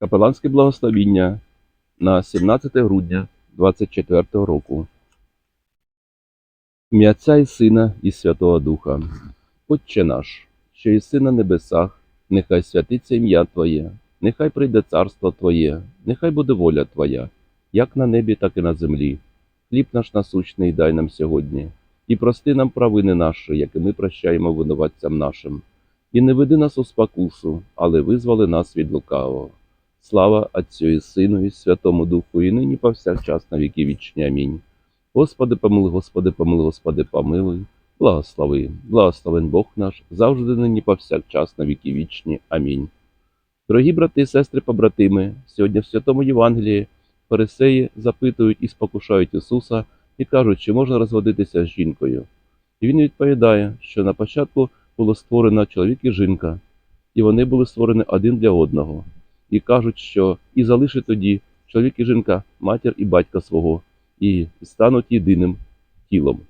Капеланське благословіння на 17 грудня 24 року. Ім'я Отця і Сина і Святого Духа. Отче наш, що єси на небесах, нехай святиться ім'я Твоє, нехай прийде царство Твоє, нехай буде воля Твоя, як на небі, так і на землі. Хліб наш насущний дай нам сьогодні, і прости нам провини наші, як і ми прощаємо винуватцям нашим. І не веди нас у спокусу, але визволи нас від лукавого. Слава Отцю і Сину, і Святому Духу, і нині повсякчас на віки вічні. Амінь. Господи, помилуй, Господи, помилуй, Господи, помилуй. Благослови, благословен Бог наш, завжди нині повсякчас на віки вічні. Амінь. Дорогі брати і сестри, побратими, сьогодні в Святому Євангелії фарисеї запитують і спокушають Ісуса і кажуть, чи можна розводитися з жінкою. І він відповідає, що на початку було створено чоловік і жінка, і вони були створені один для одного. І кажуть, що і залишить тоді чоловік і жінка, матір і батька свого, і стануть єдиним тілом.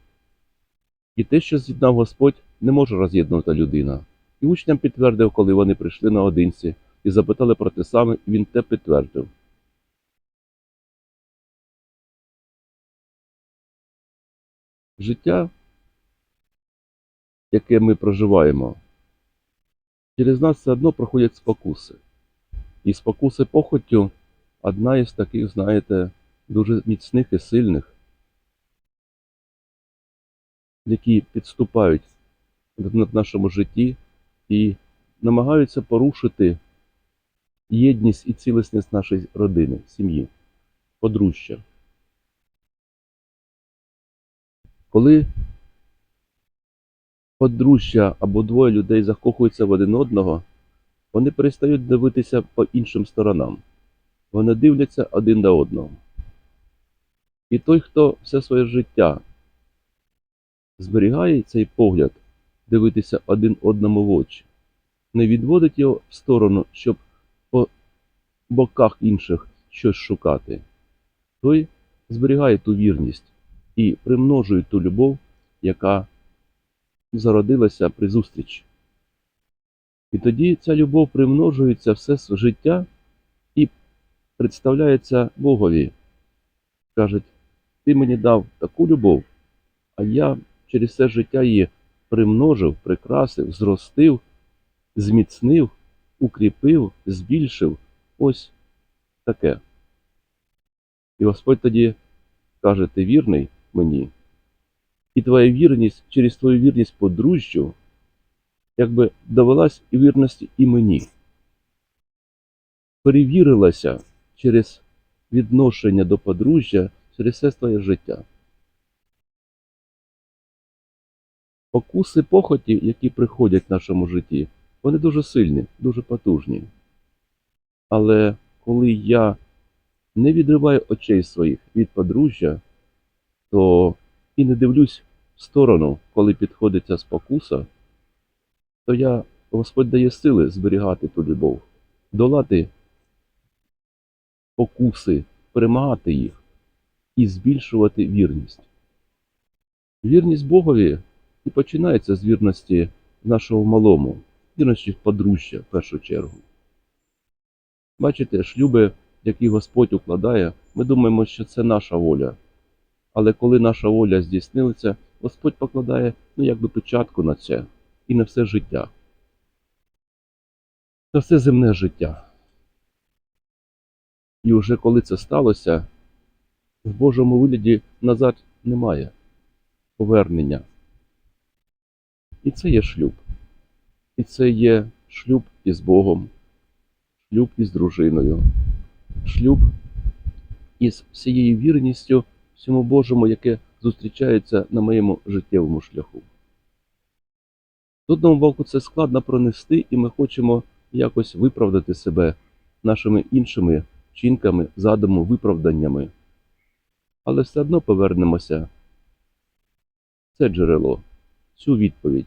І те, що з'єднав Господь, не може роз'єднувати людина. І учням підтвердив, коли вони прийшли наодинці і запитали про те саме, і він те підтвердив. Життя, яке ми проживаємо, через нас все одно проходять спокуси. І спокуси похоттю одна із таких, знаєте, дуже міцних і сильних, які підступають в нашому житті і намагаються порушити єдність і цілісність нашої родини, сім'ї, подружжя. Коли подружжя або двоє людей закохуються в один одного, вони перестають дивитися по іншим сторонам. Вони дивляться один на одного. І той, хто все своє життя зберігає цей погляд, дивитися один одному в очі, не відводить його в сторону, щоб по боках інших щось шукати, той зберігає ту вірність і примножує ту любов, яка зародилася при зустрічі. І тоді ця любов примножується все життя і представляється Богові. Кажуть, ти мені дав таку любов, а я через це життя її примножив, прикрасив, зростив, зміцнив, укріпив, збільшив. Ось таке. І Господь тоді каже, ти вірний мені, і твоя вірність через твою вірність подружжю якби довелась і вірності і мені. Перевірилася через відношення до подружжя через все своє життя. Покуси похоті, які приходять в нашому житті, вони дуже сильні, дуже потужні. Але коли я не відриваю очей своїх від подружжя, то і не дивлюсь в сторону, коли підходить ця спокуса, то я Господь дає сили зберігати ту любов, долати покуси, перемагати їх і збільшувати вірність. Вірність Богові і починається з вірності нашого малому, вірності подружжя в першу чергу. Бачите, шлюби, які Господь укладає, ми думаємо, що це наша воля. Але коли наша воля здійснилася, Господь покладає ну, якби печатку на це і на все життя. На все земне життя. І вже коли це сталося, в Божому вигляді назад немає повернення. І це є шлюб. І це є шлюб із Богом, шлюб із дружиною, шлюб із всією вірністю всьому Божому, яке зустрічається на моєму життєвому шляху. З одного боку, це складно пронести, і ми хочемо якось виправдати себе нашими іншими вчинками, задумом, виправданнями. Але все одно повернемося це джерело, цю відповідь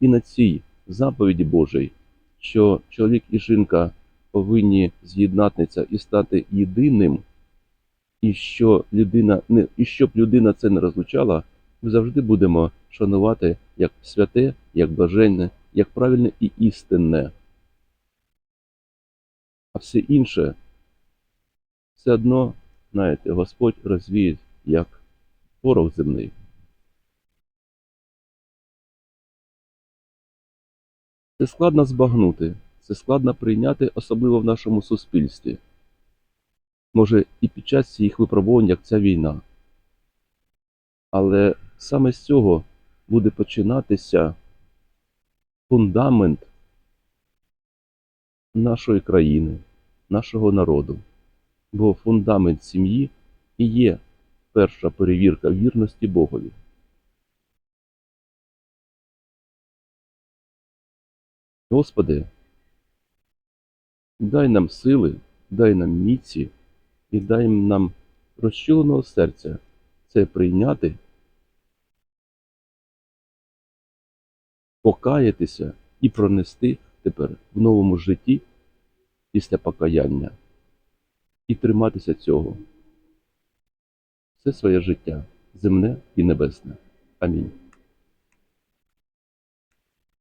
і на цій заповіді Божій, що чоловік і жінка повинні з'єднатися і стати єдиним, і що людина не і щоб людина це не розлучала, ми завжди будемо шанувати як святе, як блаженне, як правильне і істинне. А все інше все одно, знаєте, Господь розвіє як порох земний. Це складно збагнути, це складно прийняти, особливо в нашому суспільстві. Може, і під час їх випробувань, як ця війна. Але саме з цього буде починатися фундамент нашої країни, нашого народу. Бо фундамент сім'ї і є перша перевірка вірності Богові. Господи, дай нам сили, дай нам міці і дай нам розчуленого серця це прийняти, покаятися і пронести тепер в новому житті після покаяння і триматися цього все своє життя, земне і небесне. Амінь.